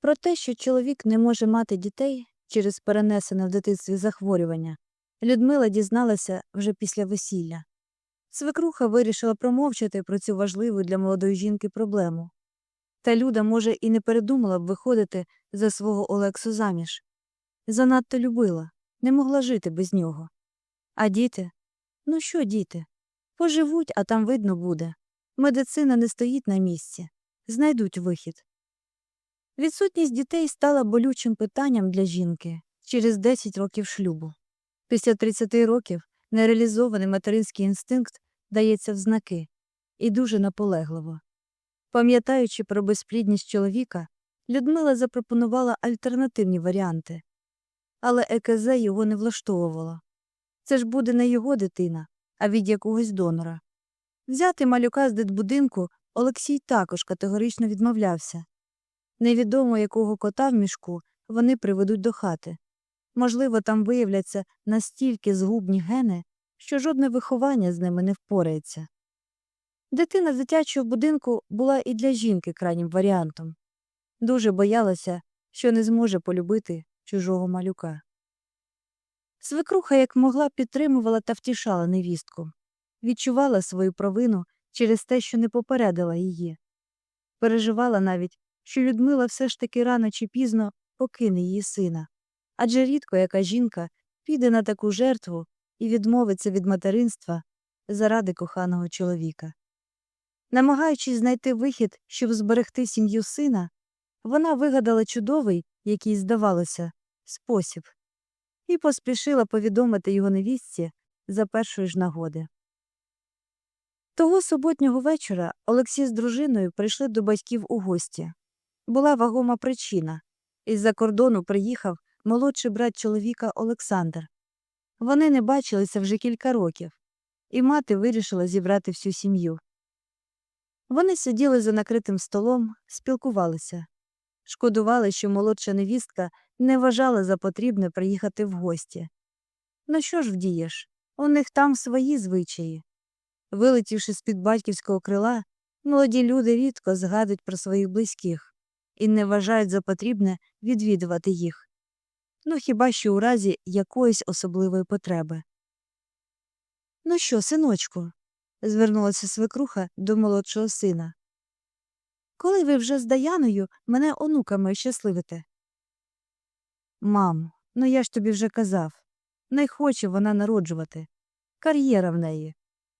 Про те, що чоловік не може мати дітей через перенесене в дитинстві захворювання, Людмила дізналася вже після весілля. Свекруха вирішила промовчати про цю важливу для молодої жінки проблему. Та Люда, може, і не передумала б виходити за свого Олексу заміж. Занадто любила, не могла жити без нього. А діти? Ну що діти? Поживуть, а там видно буде. Медицина не стоїть на місці. Знайдуть вихід. Відсутність дітей стала болючим питанням для жінки через 10 років шлюбу. Після 30 років нереалізований материнський інстинкт дається в знаки і дуже наполегливо. Пам'ятаючи про безплідність чоловіка, Людмила запропонувала альтернативні варіанти. Але ЕКЗ його не влаштовувало. Це ж буде не його дитина, а від якогось донора. Взяти малюка з дитбудинку Олексій також категорично відмовлявся. Невідомо якого кота в мішку вони приведуть до хати. Можливо, там виявляться настільки згубні гени, що жодне виховання з ними не впорається. Дитина з дитячого будинку була і для жінки крайнім варіантом. Дуже боялася, що не зможе полюбити чужого малюка. Свекруха як могла підтримувала та втішала невістку, відчувала свою провину через те, що не попередила її. Переживала навіть, що Людмила все ж таки рано чи пізно покине її сина, адже рідко яка жінка піде на таку жертву і відмовиться від материнства заради коханого чоловіка. Намагаючись знайти вихід, щоб зберегти сім'ю сина, вона вигадала чудовий, який здавалося, спосіб, і поспішила повідомити його невістці за першої ж нагоди. Того суботнього вечора Олексій з дружиною прийшли до батьків у гості. Була вагома причина. Із-за кордону приїхав молодший брат чоловіка Олександр. Вони не бачилися вже кілька років, і мати вирішила зібрати всю сім'ю. Вони сиділи за накритим столом, спілкувалися. Шкодували, що молодша невістка не вважала за потрібне приїхати в гості. Ну що ж вдієш? У них там свої звичаї. Вилетівши з-під батьківського крила, молоді люди рідко згадують про своїх близьких і не вважають за потрібне відвідувати їх. Ну хіба що у разі якоїсь особливої потреби. Ну що, синочку? звернулася свекруха до молодшого сина. Коли ви вже з Даяною мене онуками щасливите? Мам, ну я ж тобі вже казав. Не хоче вона народжувати. Кар'єра в неї.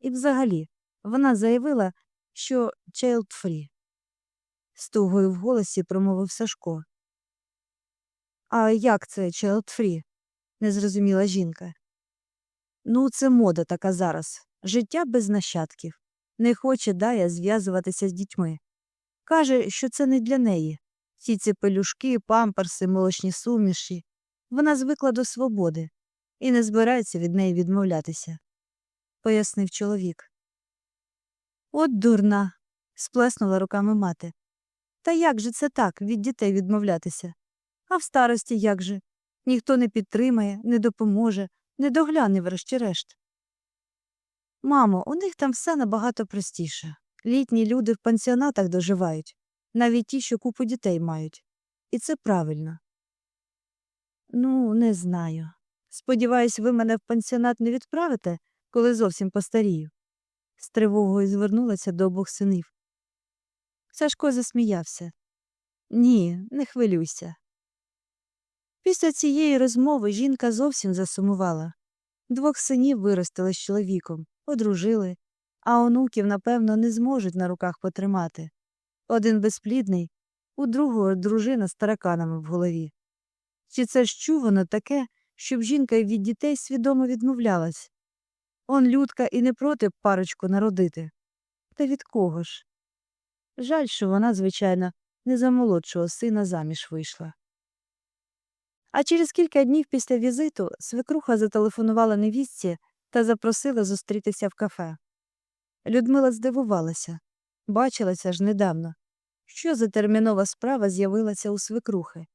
І взагалі, вона заявила, що child free. З тугою в голосі промовив Сашко. А як це free? не зрозуміла жінка. Ну, це мода така зараз. Життя без нащадків. Не хоче Дая зв'язуватися з дітьми. Каже, що це не для неї. Всі ці пелюшки, памперси, молочні суміші. Вона звикла до свободи і не збирається від неї відмовлятися, пояснив чоловік. От дурна. сплеснула руками мати. Та як же це так від дітей відмовлятися? А в старості як же? Ніхто не підтримає, не допоможе, не догляне врешті-решт. Мамо, у них там все набагато простіше. Літні люди в пансіонатах доживають, навіть ті, що купу дітей мають. І це правильно. Ну, не знаю. Сподіваюсь, ви мене в пансіонат не відправите, коли зовсім постарію. З тривогою звернулася до обох синів. Сашко засміявся. Ні, не хвилюйся. Після цієї розмови жінка зовсім засумувала. Двох синів виростили з чоловіком, одружили, а онуків, напевно, не зможуть на руках потримати. Один безплідний, у другого дружина з тараканами в голові. Чи це ж чувано таке, щоб жінка від дітей свідомо відмовлялась? Он людка і не проти парочку народити. Та від кого ж? Жаль, що вона, звичайно, не за молодшого сина заміж вийшла. А через кілька днів після візиту свекруха зателефонувала невістці та запросила зустрітися в кафе. Людмила здивувалася бачилася ж недавно, що за термінова справа з'явилася у свекрухи.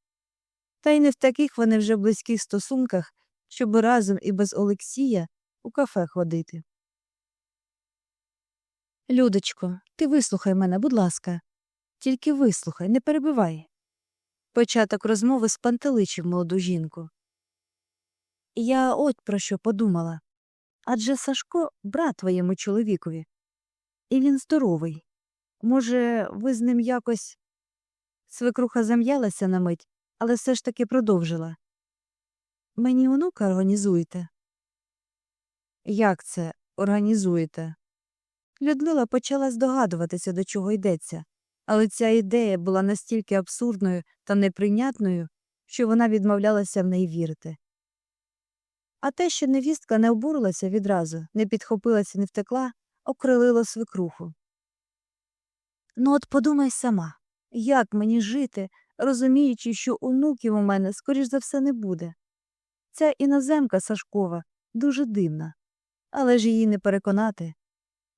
Та й не в таких вони вже близьких стосунках, щоб разом і без Олексія у кафе ходити. Людочко, ти вислухай мене, будь ласка. Тільки вислухай, не перебивай. Початок розмови спантеличив молоду жінку. Я от про що подумала. Адже Сашко брат твоєму чоловікові. І він здоровий. Може, ви з ним якось. Свекруха зам'ялася на мить, але все ж таки продовжила. Мені онука організуєте? Як це організуєте? Людмила почала здогадуватися, до чого йдеться, але ця ідея була настільки абсурдною та неприйнятною, що вона відмовлялася в неї вірити. А те, що невістка не обурилася відразу, не підхопилася, не втекла, окрилило свекруху. Ну, от подумай сама, як мені жити, розуміючи, що онуків у мене, скоріш за все, не буде. Ця іноземка Сашкова дуже дивна, але ж її не переконати.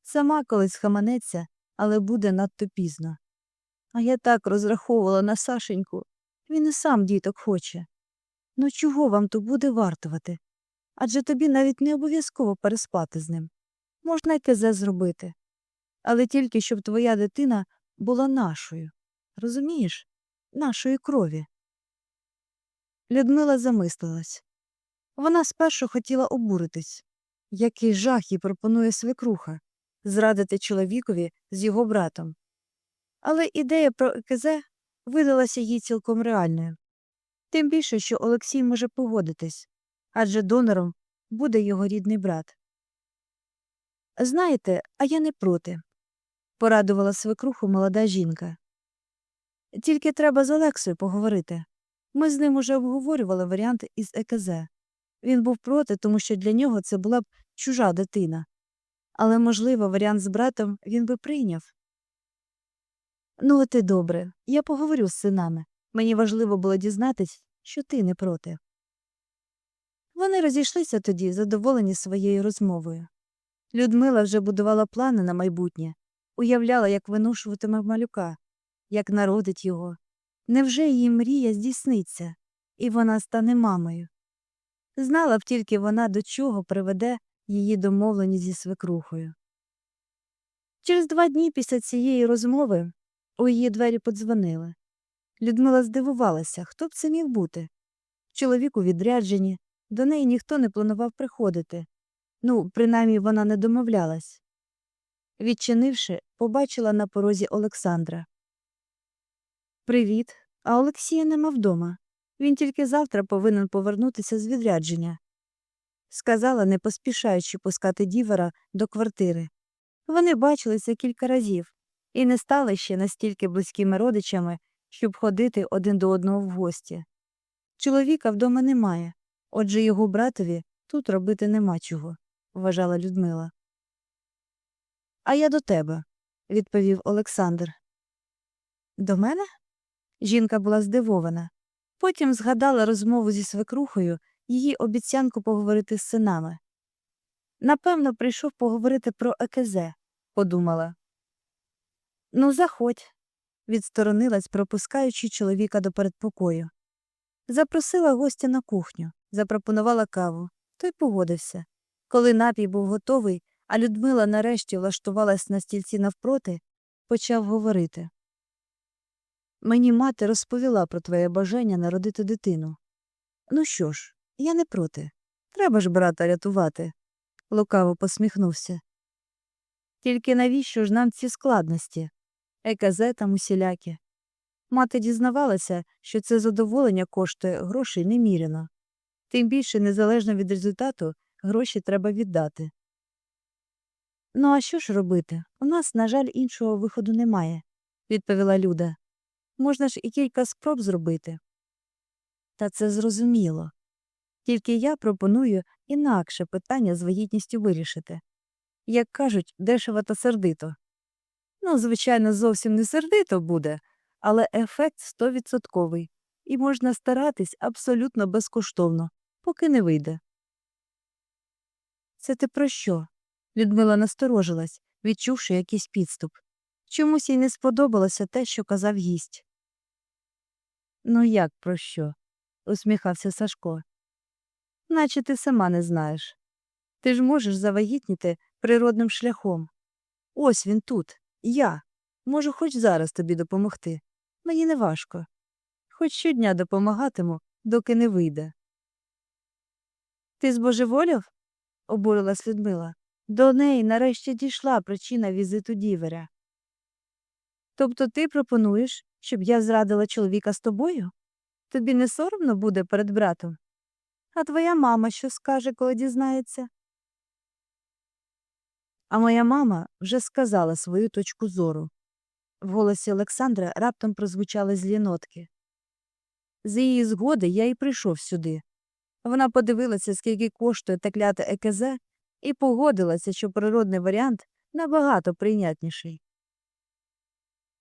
Сама колись хаманеться, але буде надто пізно. А я так розраховувала на Сашеньку. Він і сам діток хоче. Ну чого вам то буде вартувати? Адже тобі навіть не обов'язково переспати з ним. Можна й тезе зробити. Але тільки щоб твоя дитина була нашою. Розумієш? Нашої крові. Людмила замислилась. Вона спершу хотіла обуритись. Який жах їй пропонує свекруха зрадити чоловікові з його братом. Але ідея про ЕКЗ видалася їй цілком реальною. Тим більше, що Олексій може погодитись адже донором буде його рідний брат. Знаєте, а я не проти, порадувала свекруху молода жінка. Тільки треба з Олексою поговорити. Ми з ним уже обговорювали варіант із ЕКЗ. Він був проти, тому що для нього це була б чужа дитина. Але, можливо, варіант з братом він би прийняв. Ну, от і добре, я поговорю з синами. Мені важливо було дізнатись, що ти не проти. Вони розійшлися тоді, задоволені своєю розмовою. Людмила вже будувала плани на майбутнє, уявляла, як виношуватиме малюка, як народить його. Невже її мрія здійсниться, і вона стане мамою? Знала б тільки вона, до чого приведе її домовленість зі свекрухою. Через два дні після цієї розмови у її двері подзвонили. Людмила здивувалася, хто б це міг бути. Чоловік у відрядженні, до неї ніхто не планував приходити. Ну, принаймні вона не домовлялась. Відчинивши, побачила на порозі Олександра. Привіт. А Олексія нема вдома. Він тільки завтра повинен повернутися з відрядження. Сказала, не поспішаючи пускати дівера до квартири. Вони бачилися кілька разів і не стали ще настільки близькими родичами, щоб ходити один до одного в гості. Чоловіка вдома немає, отже його братові тут робити нема чого, вважала Людмила. А я до тебе, відповів Олександр. До мене? Жінка була здивована. Потім згадала розмову зі свекрухою, її обіцянку поговорити з синами. Напевно, прийшов поговорити про ЕКЗ, подумала. Ну, заходь, відсторонилась, пропускаючи чоловіка до передпокою. Запросила гостя на кухню, запропонувала каву, той погодився. Коли напій був готовий, а Людмила нарешті влаштувалась на стільці навпроти, почав говорити. Мені мати розповіла про твоє бажання народити дитину. Ну що ж, я не проти. Треба ж брата рятувати, лукаво посміхнувся. Тільки навіщо ж нам ці складності? ЕКЗ там усілякі. Мати дізнавалася, що це задоволення коштує грошей неміряно. Тим більше, незалежно від результату, гроші треба віддати. Ну, а що ж робити? У нас, на жаль, іншого виходу немає, відповіла Люда. Можна ж і кілька спроб зробити. Та це зрозуміло. Тільки я пропоную інакше питання з вагітністю вирішити. Як кажуть, дешево та сердито. Ну, звичайно, зовсім не сердито буде, але ефект стовідсотковий, і можна старатись абсолютно безкоштовно, поки не вийде. Це ти про що? Людмила насторожилась, відчувши якийсь підступ. Чомусь їй не сподобалося те, що казав гість. Ну, як про що? усміхався Сашко. Наче ти сама не знаєш. Ти ж можеш завагітніти природним шляхом. Ось він тут, я. Можу хоч зараз тобі допомогти. Мені не важко. Хоч щодня допомагатиму, доки не вийде. Ти збожеволів? обурилась Людмила. До неї нарешті дійшла причина візиту діверя. Тобто ти пропонуєш, щоб я зрадила чоловіка з тобою? Тобі не соромно буде перед братом? А твоя мама що скаже, коли дізнається? А моя мама вже сказала свою точку зору. В голосі Олександра раптом прозвучали злі нотки. З її згоди я й прийшов сюди. Вона подивилася, скільки коштує те кляте ЕКЗ, і погодилася, що природний варіант набагато прийнятніший.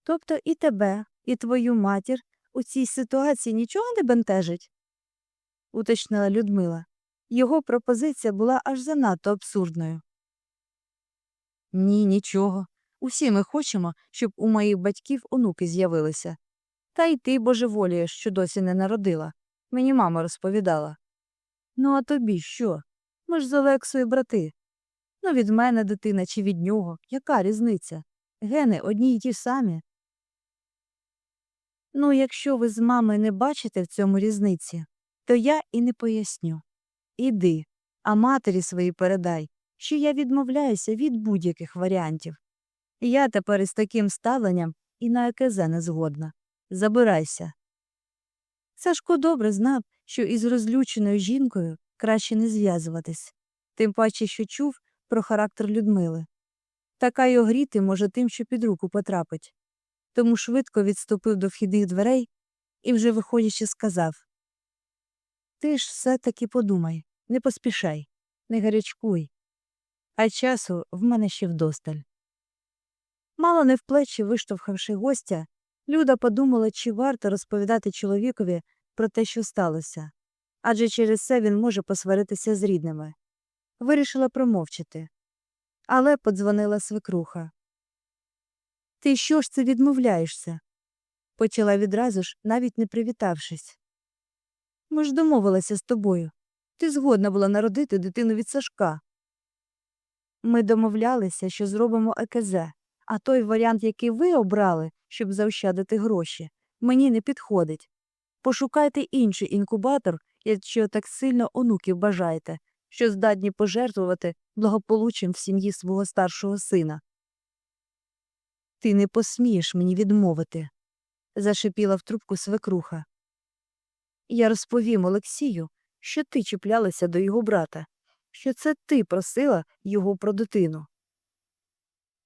Тобто і тебе, і твою матір у цій ситуації нічого не бентежить? Уточнила Людмила. Його пропозиція була аж занадто абсурдною. Ні, нічого. Усі ми хочемо, щоб у моїх батьків онуки з'явилися. Та й ти божеволієш, що досі не народила. Мені мама розповідала. Ну, а тобі що? Ми ж з Олексою брати. Ну, від мене дитина чи від нього. Яка різниця? Гени одні й ті самі. Ну, якщо ви з мамою не бачите в цьому різниці, то я і не поясню. Іди, а матері своїй передай, що я відмовляюся від будь-яких варіантів. Я тепер із таким ставленням і на ЕКЗ не згодна. Забирайся. Сашко добре знав, що із розлюченою жінкою краще не зв'язуватись, тим паче, що чув про характер Людмили. Така й огріти може тим, що під руку потрапить. Тому швидко відступив до вхідних дверей і, вже виходячи, сказав Ти ж все таки подумай, не поспішай, не гарячкуй. А часу в мене ще вдосталь. Мало не в плечі виштовхавши гостя, Люда подумала, чи варто розповідати чоловікові про те, що сталося, адже через це він може посваритися з рідними. Вирішила промовчати. Але подзвонила свекруха. Ти що ж це відмовляєшся? почала відразу ж, навіть не привітавшись. Ми ж домовилися з тобою. Ти згодна була народити дитину від Сашка. Ми домовлялися, що зробимо ЕКЗ, а той варіант, який ви обрали, щоб заощадити гроші, мені не підходить. Пошукайте інший інкубатор, якщо так сильно онуків бажаєте, що здатні пожертвувати благополуччям в сім'ї свого старшого сина. Ти не посмієш мені відмовити, зашипіла в трубку свекруха. Я розповім Олексію, що ти чіплялася до його брата, що це ти просила його про дитину.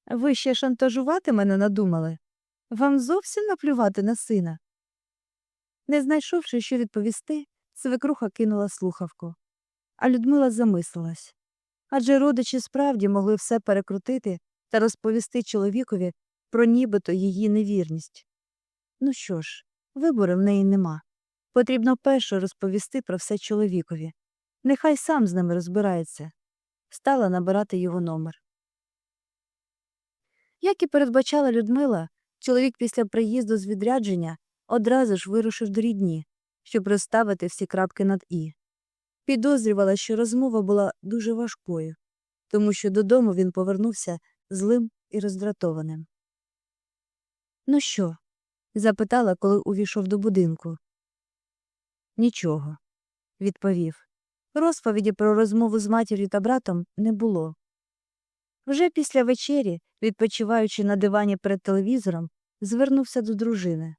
Ви ще шантажувати мене надумали? Вам зовсім наплювати на сина? Не знайшовши, що відповісти, свекруха кинула слухавку, а Людмила замислилась. Адже родичі справді могли все перекрутити та розповісти чоловікові про нібито її невірність. Ну що ж, вибору в неї нема. Потрібно перше розповісти про все чоловікові. Нехай сам з ними розбирається. Стала набирати його номер. Як і передбачала Людмила, чоловік після приїзду з відрядження одразу ж вирушив до рідні, щоб розставити всі крапки над І. Підозрювала, що розмова була дуже важкою, тому що додому він повернувся злим і роздратованим. Ну що? запитала, коли увійшов до будинку. Нічого, відповів. Розповіді про розмову з матір'ю та братом не було. Вже після вечері, відпочиваючи на дивані перед телевізором, звернувся до дружини.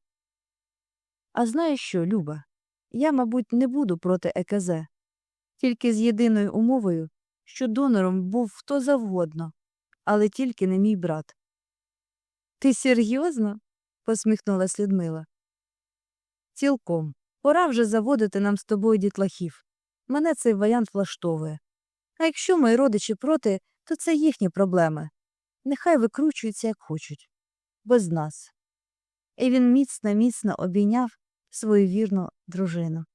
А знаєш що, Люба? Я, мабуть, не буду проти ЕКЗ, тільки з єдиною умовою, що донором був хто завгодно, але тільки не мій брат. Ти серйозно? посміхнулась Людмила. Цілком. Пора вже заводити нам з тобою дітлахів. Мене цей варіант влаштовує. А якщо мої родичі проти, то це їхні проблеми. Нехай викручуються, як хочуть. Без нас. І він міцно міцно обійняв свою вірну дружину.